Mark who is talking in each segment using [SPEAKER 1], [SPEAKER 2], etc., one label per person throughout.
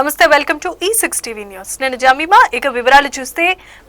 [SPEAKER 1] నమస్తే welcome to ఈ six TV news నేను జమీమా. ఇక వివరాలు చూస్తే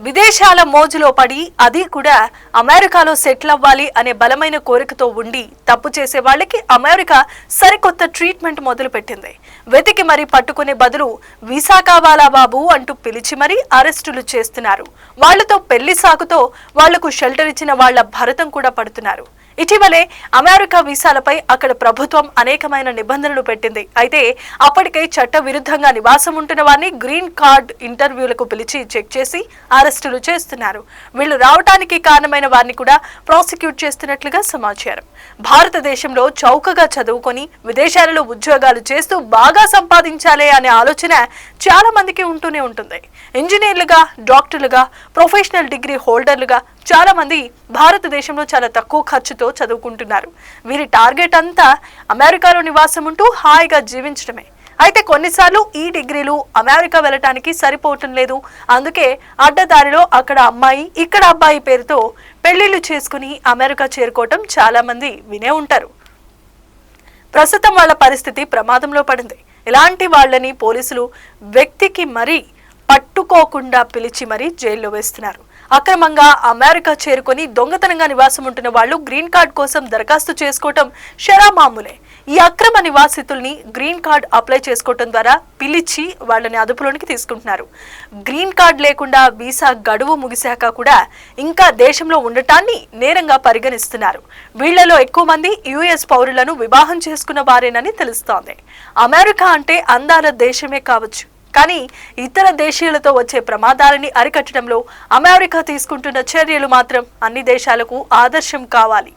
[SPEAKER 1] విదేశాల మోజులో పడి అది కూడా అమెరికాలో సెటిల్ అవ్వాలి అనే బలమైన కోరికతో ఉండి తప్పు చేసే వాళ్ళకి అమెరికా సరికొత్త ట్రీట్మెంట్ మొదలు పెట్టింది వెతికి మరీ పట్టుకునే బదులు వీసా కావాలా బాబు అంటూ పిలిచి మరీ అరెస్టులు చేస్తున్నారు. వాళ్ళతో పెళ్ళి సాకుతో వాళ్ళకు షెల్టర్ ఇచ్చిన వాళ్ళ భరతం కూడా పడుతున్నారు. ఇటీవలే అమెరికా వీసాలపై అక్కడ ప్రభుత్వం అనేకమైన నిబంధనలు పెట్టింది. అయితే అప్పటికే చట్ట విరుద్ధంగా నివాసం ఉంటున్న వారిని గ్రీన్ కార్డ్ ఇంటర్వ్యూలకు పిలిచి చెక్ చేసి అరెస్టులు చేస్తున్నారు. వీళ్ళు రావటానికి కారణమైన వారిని కూడా ప్రాసిక్యూట్ చేస్తున్నట్లుగా సమాచారం. భారతదేశంలో చౌకగా చదువుకొని విదేశాలలో ఉద్యోగాలు చేస్తూ బాగా సంపాదించాలి అనే ఆలోచన చాలా మందికి ఉంటూనే ఉంటుంది. ఇంజనీర్లుగా డాక్టర్లుగా ప్రొఫెషనల్ డిగ్రీ హోల్డర్లుగా చాలా మంది భారతదేశంలో చాలా తక్కువ ఖర్చుతో చదువుకుంటున్నారు. వీరి టార్గెట్ అంతా అమెరికాలో నివాసం ఉంటూ హాయిగా జీవించడమే. అయితే కొన్నిసార్లు ఈ డిగ్రీలు అమెరికా వెళ్ళటానికి సరిపోవటం లేదు. అందుకే అడ్డదారిలో అక్కడ అమ్మాయి ఇక్కడ అబ్బాయి పేరుతో పెళ్ళిళ్ళు చేసుకుని అమెరికా చేరుకోవటం చాలా మంది వినే ఉంటారు. ప్రస్తుతం వాళ్ళ పరిస్థితి ప్రమాదంలో పడింది. ఇలాంటి వాళ్ళని పోలీసులు వ్యక్తికి మరీ పట్టుకోకుండా పిలిచి మరీ జైల్లో వేస్తున్నారు. అక్రమంగా అమెరికా చేరుకొని దొంగతనంగా నివాసం ఉంటున్న వాళ్ళు గ్రీన్ కార్డ్ కోసం దరఖాస్తు చేసుకోవటం షరామామూలే ఈ అక్రమ నివాసితుల్ని గ్రీన్ కార్డ్ అప్లై చేసుకోవటం ద్వారా పిలిచి వాళ్ళని అదుపులోనికి తీసుకుంటున్నారు. గ్రీన్ కార్డ్ లేకుండా వీసా గడువు ముగిశాక కూడా ఇంకా దేశంలో ఉండటాన్ని నేరంగా పరిగణిస్తున్నారు. వీళ్ళలో ఎక్కువ మంది యుఎస్ పౌరులను వివాహం చేసుకున్న వారేనని తెలుస్తోంది. అమెరికా అంటే అందాల దేశమే కావచ్చు. కానీ ఇతర దేశీయులతో వచ్చే ప్రమాదాలని అరికట్టడంలో అమెరికా తీసుకుంటున్న చర్యలు మాత్రం అన్ని దేశాలకు ఆదర్శం కావాలి.